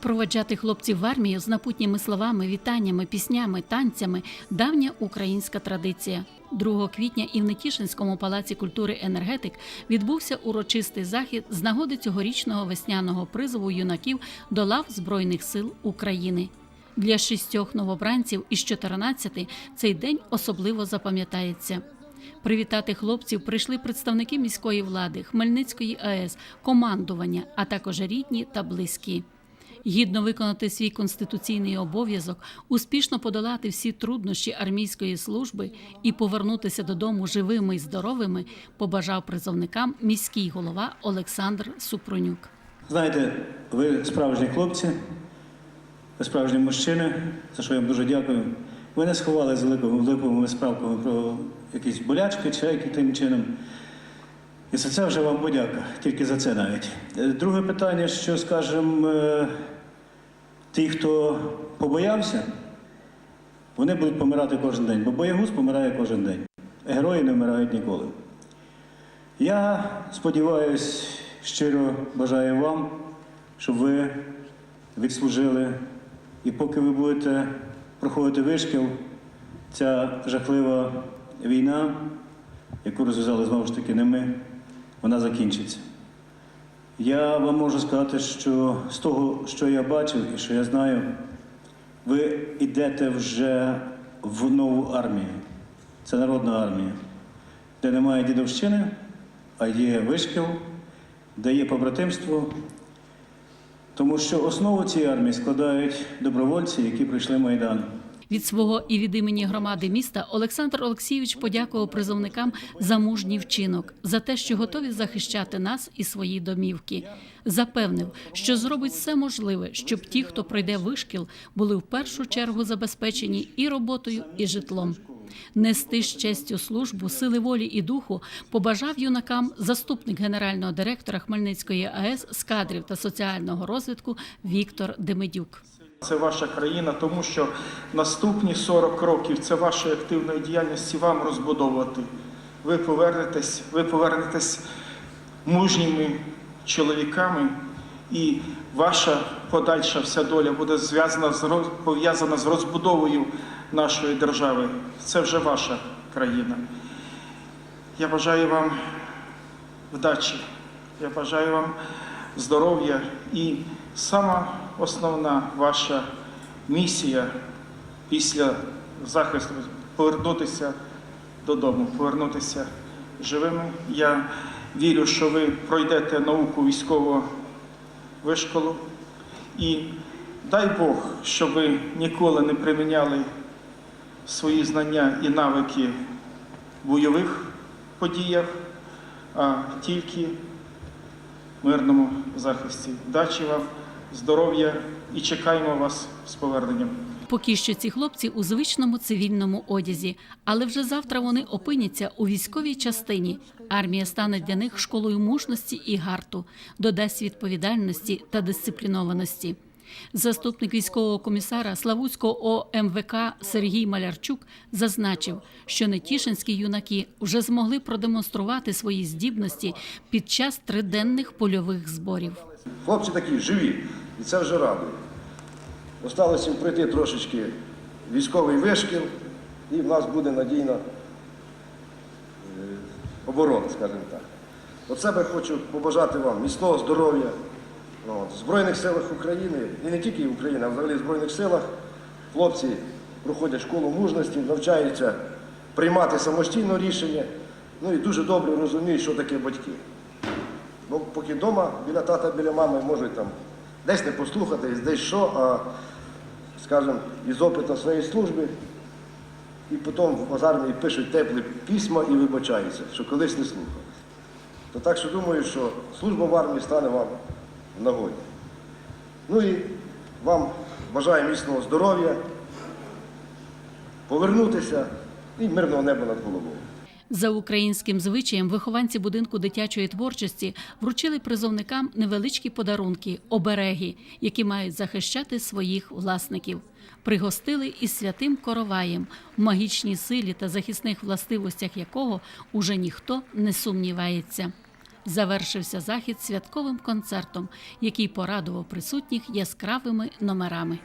Проведжати хлопців в армію з напутніми словами, вітаннями, піснями, танцями давня українська традиція. 2 квітня і в Нетішинському палаці культури енергетик відбувся урочистий захід з нагоди цьогорічного весняного призову юнаків до лав Збройних сил України. Для шістьох новобранців із 14 цей день особливо запам'ятається. Привітати хлопців прийшли представники міської влади, Хмельницької АЕС, командування, а також рідні та близькі. Гідно виконати свій конституційний обов'язок, успішно подолати всі труднощі армійської служби і повернутися додому живими і здоровими, побажав призовникам міський голова Олександр Супронюк. Знаєте, ви справжні хлопці, ви справжні мужчини, за що я вам дуже дякую. Ви не сховали з великими великими справками про якісь болячки чи які тим чином. І за це вже вам подяка, тільки за це навіть. Е, Друге питання, що, скажімо, е, ті, хто побоявся, вони будуть помирати кожен день, бо боягуз помирає кожен день. Герої не вмирають ніколи. Я сподіваюся, щиро бажаю вам, щоб ви відслужили. І поки ви будете проходити вишкіл, ця жахлива війна, яку розв'язали знову ж таки не ми, вона закінчиться. Я вам можу сказати, що з того, що я бачив і що я знаю, ви йдете вже в нову армію. Це народна армія, де немає дідовщини, а є вишкіл, де є побратимство. Тому що основу цієї армії складають добровольці, які пройшли Майдан. Від свого і від імені громади міста Олександр Олексійович подякував призовникам за мужній вчинок, за те, що готові захищати нас і свої домівки. Запевнив, що зробить все можливе, щоб ті, хто пройде вишкіл, були в першу чергу забезпечені і роботою, і житлом. Нести з честю службу, сили волі і духу побажав юнакам заступник генерального директора Хмельницької АЕС з кадрів та соціального розвитку Віктор Демидюк. Це ваша країна, тому що наступні 40 років це вашої активної діяльності вам розбудовувати. Ви повернетесь, ви повернетесь мужніми чоловіками, і ваша подальша вся доля буде зв'язана з пов'язана з розбудовою нашої держави. Це вже ваша країна. Я бажаю вам вдачі. Я бажаю вам здоров'я і сама основна ваша місія після захисту повернутися додому, повернутися живими. Я вірю, що ви пройдете науку військового вишколу. І дай Бог, щоб ви ніколи не приміняли свої знання і навики в бойових подіях, а тільки в мирному захисті. Дачі вам, здоров'я і чекаємо вас з поверненням. Поки що ці хлопці у звичному цивільному одязі, але вже завтра вони опиняться у військовій частині. Армія стане для них школою мужності і гарту, додасть відповідальності та дисциплінованості. Заступник військового комісара Славутського ОМВК Сергій Малярчук зазначив, що нетішинські юнаки вже змогли продемонструвати свої здібності під час триденних польових зборів. Хлопці такі живі, і це вже радує. Осталось їм пройти трошечки військовий вишкіл, і в нас буде надійна е, оборона, скажімо так. От себе хочу побажати вам міцного здоров'я от, в Збройних силах України, і не тільки України, а взагалі в Збройних силах. Хлопці проходять школу мужності, навчаються приймати самостійно рішення, ну і дуже добре розуміють, що таке батьки. Бо поки вдома біля тата, біля мами можуть там десь не послухатись, десь що, а, скажімо, із опиту своєї служби, і потім в армії пишуть теплі письма і вибачаються, що колись не слухали. То так що думаю, що служба в армії стане вам нагоді. Ну і вам бажаю міцного здоров'я, повернутися і мирного неба над головою. За українським звичаєм вихованці будинку дитячої творчості вручили призовникам невеличкі подарунки, обереги, які мають захищати своїх власників. Пригостили із святим короваєм, в магічній силі та захисних властивостях якого уже ніхто не сумнівається. Завершився захід святковим концертом, який порадував присутніх яскравими номерами.